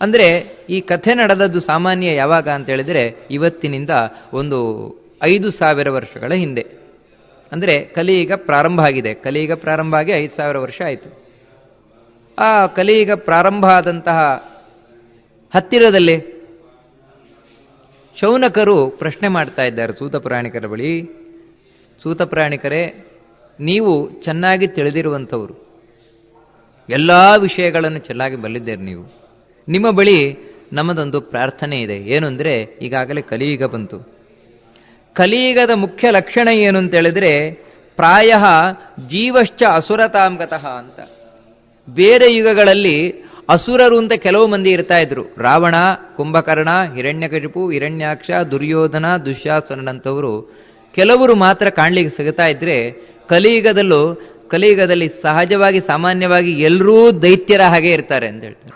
ಅಂದರೆ ಈ ಕಥೆ ನಡೆದದ್ದು ಸಾಮಾನ್ಯ ಯಾವಾಗ ಅಂತ ಹೇಳಿದರೆ ಇವತ್ತಿನಿಂದ ಒಂದು ಐದು ಸಾವಿರ ವರ್ಷಗಳ ಹಿಂದೆ. ಅಂದರೆ ಕಲಿಯುಗ ಪ್ರಾರಂಭ ಆಗಿದೆ. ಕಲಿಯುಗ ಪ್ರಾರಂಭ ಆಗಿ ಐದು ಸಾವಿರ ವರ್ಷ ಆಯಿತು. ಆ ಕಲಿಯುಗ ಪ್ರಾರಂಭ ಆದಂತಹ ಹತ್ತಿರದಲ್ಲೇ ಶೌನಕರು ಪ್ರಶ್ನೆ ಮಾಡ್ತಾ ಇದ್ದಾರೆ ಸೂತ ಪ್ರಾಣಿಕರ ಬಳಿ. ಸೂತ ಪ್ರಾಣಿಕರೇ, ನೀವು ಚೆನ್ನಾಗಿ ತಿಳಿದಿರುವಂಥವರು. ಎಲ್ಲ ವಿಷಯಗಳನ್ನು ಚೆನ್ನಾಗಿ ಬಲ್ಲಿದ್ದೀರಿ ನೀವು. ನಿಮ್ಮ ಬಳಿ ನಮ್ಮದೊಂದು ಪ್ರಾರ್ಥನೆ ಇದೆ. ಏನು ಅಂದರೆ, ಈಗಾಗಲೇ ಕಲಿಯುಗ ಬಂತು. ಕಲಿಯುಗದ ಮುಖ್ಯ ಲಕ್ಷಣ ಏನು ಅಂತ ಹೇಳಿದ್ರೆ, ಪ್ರಾಯ ಜೀವಶ್ಚ ಅಸುರತಾಂಗತಃ ಅಂತ. ಬೇರೆ ಯುಗಗಳಲ್ಲಿ ಅಸುರರು ಅಂತ ಕೆಲವು ಮಂದಿ ಇರ್ತಾ ಇದ್ರು. ರಾವಣ, ಕುಂಭಕರ್ಣ, ಹಿರಣ್ಯಕಶಿಪು, ಹಿರಣ್ಯಾಕ್ಷ, ದುರ್ಯೋಧನ ದುಶ್ಯಾಸನಂಥವರು ಕೆಲವರು ಮಾತ್ರ ಕಾಣ್ಲಿಕ್ಕೆ ಸಿಗುತ್ತಾ ಇದ್ರೆ, ಕಲಿಯುಗದಲ್ಲೂ, ಕಲಿಯುಗದಲ್ಲಿ ಸಹಜವಾಗಿ, ಸಾಮಾನ್ಯವಾಗಿ ಎಲ್ಲರೂ ದೈತ್ಯರ ಹಾಗೆ ಇರ್ತಾರೆ ಅಂತ ಹೇಳ್ತಾರೆ.